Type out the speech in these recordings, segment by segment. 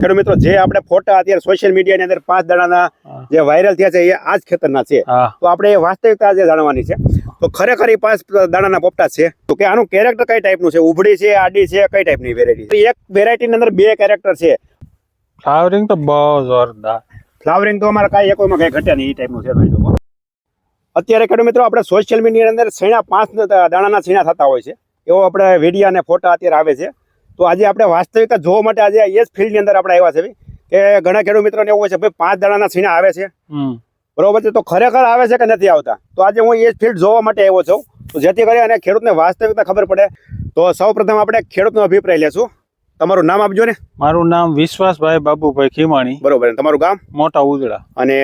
ખેડૂત મિત્રો જે આપણે ફોટા અત્યારે સોશિયલ મીડિયાની અંદર પાંચ દાડાના. જે વાયરલ થયા છે એ આ જ ખેતરના છે. તો આપણે એ વાસ્તવિકતા આજે જાણવાની છે. તો ખરેખર એ પાંચ દાણાના પોપટા છે. તો કે આનું કેરેક્ટર કઈ ટાઈપનું છે? ઉભડી છે આડી છે કઈ ટાઈપની વેરાયટી એક વેરાયટીની અંદર બે કેરેક્ટર છે. ફ્લાવરિંગ તો બહુ જોરદાર. ફ્લાવરિંગ તો અમારે કાંઈ એકોમાં કઈ ઘટ્યા નહીં એ ટાઈપનું છે અત્યારે ખેડૂત મિત્રો આપણે સોશિયલ મીડિયાની અંદર છેણા પાંચ દાણાના છેણા થતા હોય છે. એવો આપણે વીડિયો અને ફોટા અત્યારે આવે છે. તો આજે આપણે વાસ્તવિકતા જોવા માટે આજે એ જ ફિલ્ડની અંદર આપણે આવ્યા છે કે ઘણા ખેડૂત મિત્રોને એવું હોય છે ભાઈ પાંચ દાડાના છેણા આવે છે. બરોબર છે? તો ખરેખર આવે છે કે નથી આવતા? તો આજે હું એ જ ફિલ્ડ જોવા માટે આવ્યો છું. તો જેથી કરી અને ખેડૂતને વાસ્તવિકતા ખબર પડે. તો સૌ પ્રથમ આપણે ખેડૂતનો અભિપ્રાય લેશું. તમારું નામ આપજો ને? મારું નામ વિશ્વાસભાઈ બાબુભાઈ ખીમાણી. બરોબર. તમારું ગામ? મોટા ઉદડા. અને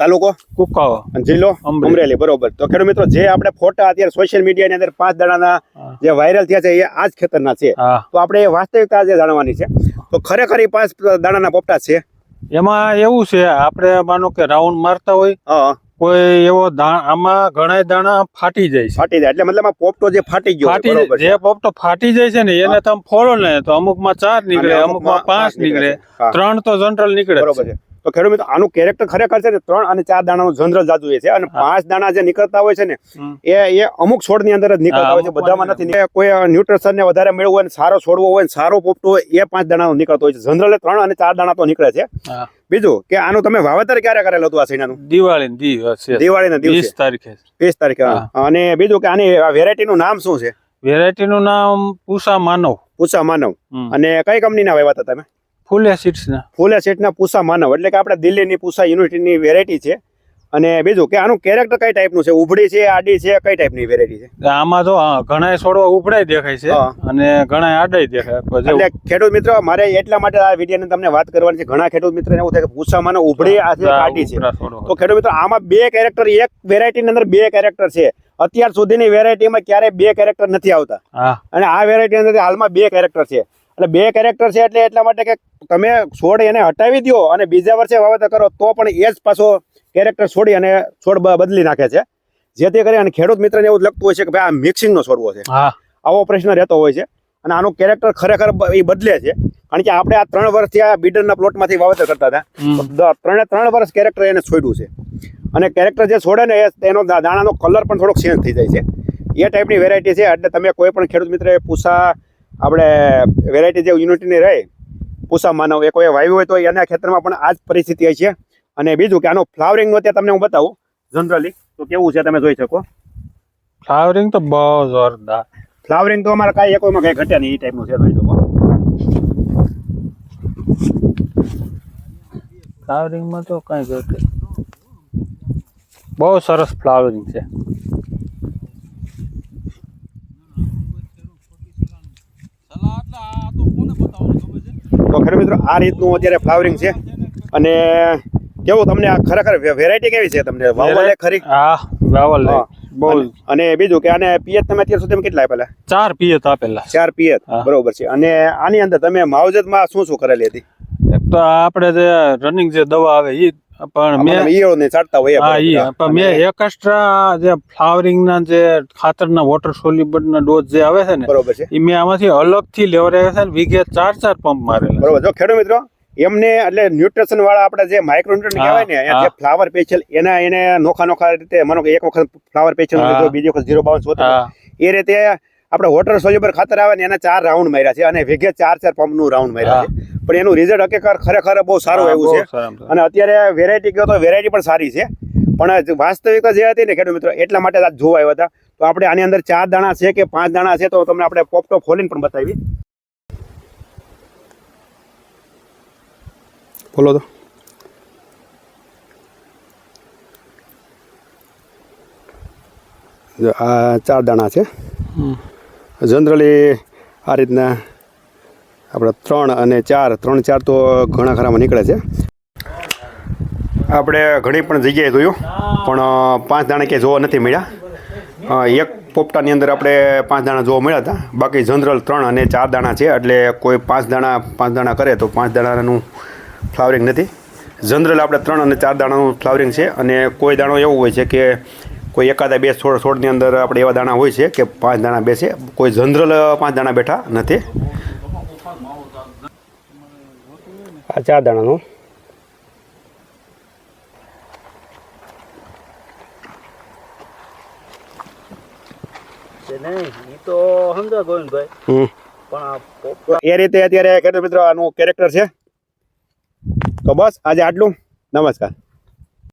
તાલુકો? કુકાવા. જિલ્લો? અમરેલી. બરોબર. તો ખેડૂત મિત્રો જે આપણે ફોટા અત્યારે સોશિયલ મીડિયાની અંદર પાંચ દાડાના જે વાયરલ થયા છે એ આ જ ખેતરના છે. તો આપણે એ વાસ્તવિકતા આજે જાણવાની છે. તો ખરેખર એ પાંચ દાણાના પોપટા છે? એમાં એવું છે આપણે માનો કે રાઉન્ડ મારતા હોય કોઈ એવો આમાં ઘણા દાણા ફાટી જાય છે. ફાટી જાય. એટલે મતલબ આ પોપટો જે ફાટી ગયો ફાટી જે પોપટો ફાટી જાય છે ને એને તમે ફોડો ને તો અમુકમાં ચાર નીકળે અમુક અમુકમાં પાંચ નીકળે ત્રણ તો જનરલ નીકળે બરોબર છે. તો ખેડૂત મિત્રો આનું કેરેક્ટર ખરેખર છે ને ત્રણ અને ચાર દાણાનો જનરલ જાદુ છે. અને પાંચ દાણા જે નીકળતા હોય છે ને એ એ અમુક છોડની અંદર જ નીકળતા હોય છે. બધામાં નથી કોઈ ન્યુટ્રિશન ને વધારે મેળવવું હોય સારો છોડવો હોય સારો પોપટો હોય એ પાંચ દાણાનો નીકળતો હોય છે. જનરલ ત્રણ અને ચાર દાણા તો નીકળે છે. બીજું કે આનું તમે વાવેતર ક્યારે કરેલું હતું આ સૈનાનું દિવાળી દિવસ. ના દિવસે. તારીખે. વીસ તારીખે અને બીજું કે આની વેરાયટી નું નામ શું છે? વેરાયટી નું નામ પૂસા માનવ. પૂસા માનવ. અને કઈ કંપનીના વાવ્યા હતા તમે? ફૂલે સીડ્સ ના ફૂલે સેટના પૂસા માનવ. એટલે કે આપણે દિલ્હીની પૂસા યુનિવર્સિટીની વેરાયટી છે. અને બીજું કે આનું કેરેક્ટર કઈ ટાઈપનું છે? ઉભડી છે આડી છે કઈ ટાઈપની વેરાયટી છે? આમાં તો ઘણા છોડવા ઉભડાઈ દેખાય છે અને ઘણા આડાઈ દેખાય. એટલે ખેડૂત મિત્રો મારે એટલા માટે આ વીડિયો તમને વાત કરવાની છે. ઘણા ખેડૂત મિત્રો એવું થાય કે માનવ ઉભડી આ છે આડી છે. તો ખેડૂત મિત્રો આમાં બે કેરેક્ટર એક વેરાયટીની અંદર બે કેરેક્ટર છે. અત્યાર સુધીની વેરાયટીમાં ક્યારેય બે કેરેક્ટર નથી આવતા. અને આ વેરાયટી અંદર હાલમાં બે કેરેક્ટર છે. એટલે બે કેરેક્ટર છે એટલે એટલા માટે કે તમે છોડ એને હટાવી દો અને બીજા વર્ષે વાવેતર કરો તો પણ એ જ પાછો કેરેક્ટર છોડી અને છોડ બદલી નાખે છે. જેથી કરી અને ખેડૂત મિત્રને એવું જ લગતું હોય છે કે ભાઈ આ મિક્સિંગનો છોડવો છે. આવો પ્રશ્ન રહેતો હોય છે અને આનું કેરેક્ટર ખરેખર એ બદલે છે. કારણ કે આપણે આ ત્રણ વર્ષથી આ બીડરના પ્લોટમાંથી વાવેતર કરતા હતા. ત્રણે ત્રણ વર્ષ કેરેક્ટર એને છોડ્યું છે. અને કેરેક્ટર જે છોડે ને એનો દાણાનો કલર પણ થોડોક ચેન્જ થઈ જાય છે. એ ટાઈપની વેરાયટી છે. એટલે તમે કોઈ પણ ખેડૂત મિત્રએ પૂસા આપણે વેરાયટી જે યુનિટીની રહે પૂસા માનવ એ કોઈ વાવ્યું હોય તો એના ખેતરમાં પણ આ જ પરિસ્થિતિ હોય છે. અને બીજું કે આનું ફ્લાવરિંગનું અત્યારે તમને હું બતાવું જનરલી તો કેવું છે તમે જોઈ શકો? ફ્લાવરિંગ તો બહુ જોરદાર. ફ્લાવરિંગ તો અમારે કાંઈ એકોમાં કાંઈ ઘટ્યા નહીં એ ટાઈપનું છે જોઈ શકો. ફ્લાવરિંગમાં તો કઈ ઘટે. બહુ સરસ ફ્લાવરિંગ છે. તો ખરે મિત્રો આ રીતનું અત્યારે ફ્લાવરિંગ છે. અને કેવું તમને આ ખરેખર વેરાયટી કેવી છે તમને? વાવવાલે ખરી? હા વાવલ. બહુ અને- બીજું કે આને પિયત તમે અત્યાર સુધી કેટલા આપેલા? ચાર પિયત આપેલા. ચાર પિયત. બરોબર છે. અને આની અંદર તમે માવજતમાં શું શું કરેલી હતી? એક તો આપણે જે રનિંગ જે દવા આવે ઈ પણ મેં ઈયળો ને હોય હા ઈ પણ મેં એક્સ્ટ્રા જે ફ્લાવરિંગ ના જે ખાતરના વોટર સોલ્યુબલ ના ડોઝ જે આવે છે ને બરોબર છે. એ મેં આમાંથી અલગથી લેવડાવ્યા છે ને વીઘે ચાર ચાર પંપ મારેલા બરોબર. જો ખેડૂત મિત્રો એમને એટલે ન્યુટ્રિશન વાળા આપણે જે માઇક્રો ન્યુટ્રન કહેવાય ને જે ફ્લાવર પેચલ એના એને નોખા નોખા રીતે માનો કે એક વખત ફ્લાવર પેચલ. બીજી વખત ઝીરો બાવન એ રીતે આપણે વોટર સોલ્યુબર ખાતર આવે ને એના ચાર રાઉન્ડ માર્યા છે અને વીઘે ચાર ચાર પંપનું રાઉન્ડ માર્યા છે. પણ એનું રિઝલ્ટ હકીકત ખરેખર બહુ સારું એવું છે. અને અત્યારે વેરાયટી કહો તો વેરાયટી પણ સારી છે. પણ વાસ્તવિકતા જે હતી ને ખેડૂત મિત્રો એટલા માટે આજ જોવા આવ્યા હતા. તો આપણે આની અંદર ચાર દાણા છે કે પાંચ દાણા છે તો તમને આપણે પોપટો ખોલીને પણ બતાવી બોલો તો. આ ચાર દાણા છે. હમ. જનરલી આ રીતના આપણે ત્રણ અને ચાર, ત્રણ ચાર તો ઘણા ખરામાં નીકળે છે. આપણે ઘણી પણ જગ્યાએ જોયું, પણ પાંચ દાણા ક્યાંય જોવા નથી મળ્યા. એક પોપટાની અંદર આપણે પાંચ દાણા જોવા મળ્યા હતા. બાકી જનરલ ત્રણ અને ચાર દાણા છે, એટલે કોઈ પાંચ દાણા પાંચ દાણા કરે તો પાંચ દાણાનું ફ્લાવરિંગ નથી. જનરલ આપણે ત્રણ અને ચાર દાણાનું ફ્લાવરિંગ છે, અને કોઈ દાણો એવો હોય છે કે કોઈ એકાદા બે છોડ છોડની અંદર આપણે એવા દાણા હોય છે કે પાંચ દાણા બેસે. કોઈ જનરલ પાંચ દાણા બેઠા નથી. આ ચાર દાણાનું. એ રીતે અત્યારે ખેડૂત મિત્રો આનું કેરેક્ટર છે. તો બસ આજે આટલું. નમસ્કાર.